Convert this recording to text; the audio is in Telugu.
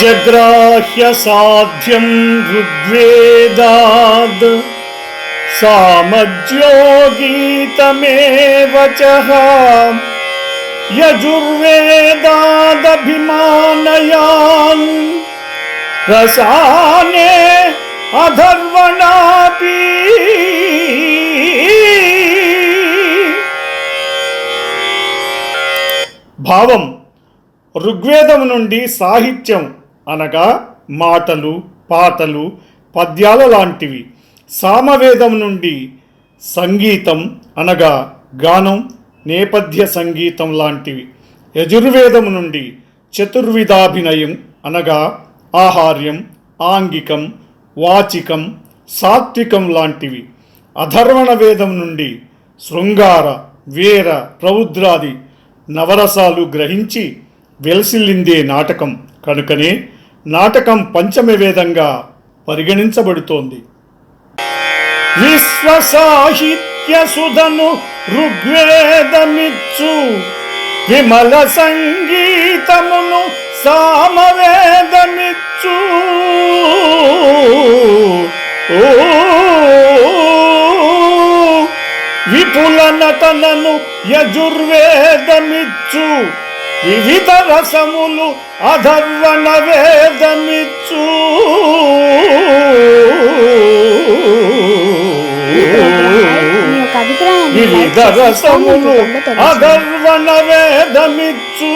जग्राह्य साध्यं ऋग्वेदाद्। सामज्योगीतमेव चः। यजुर्वेदादभिमानयान्। रसाने अधर्वणापि। भावम्। ఋగ్వేదం నుండి సాహిత్యం అనగా మాటలు పాటలు పద్యాల లాంటివి. సామవేదం నుండి సంగీతం అనగా గానం నేపథ్య సంగీతం లాంటివి. యజుర్వేదం నుండి చతుర్విధాభినయం అనగా ఆహార్యం ఆంగికం వాచికం సాత్వికం లాంటివి. అధర్వణ వేదం నుండి శృంగార వీర రౌద్రాది నవరసాలు గ్రహించి వెలసిల్లిందే నాటకం. కనుకనే నాటకం పంచమవేదంగా పరిగణించబడుతోంది. విశ్వ సాహిత్య సుధను ఋగ్వేదమిచ్చు. విమల సంగీతమును సామవేదమిచ్చు. ఓ విపుల నటనను యజుర్వేదమిచ్చు. వివిధ రసములు అధర్వణ వేదమిచ్చు వివిధ రసములు. అధర్వణ వేదమిచ్చు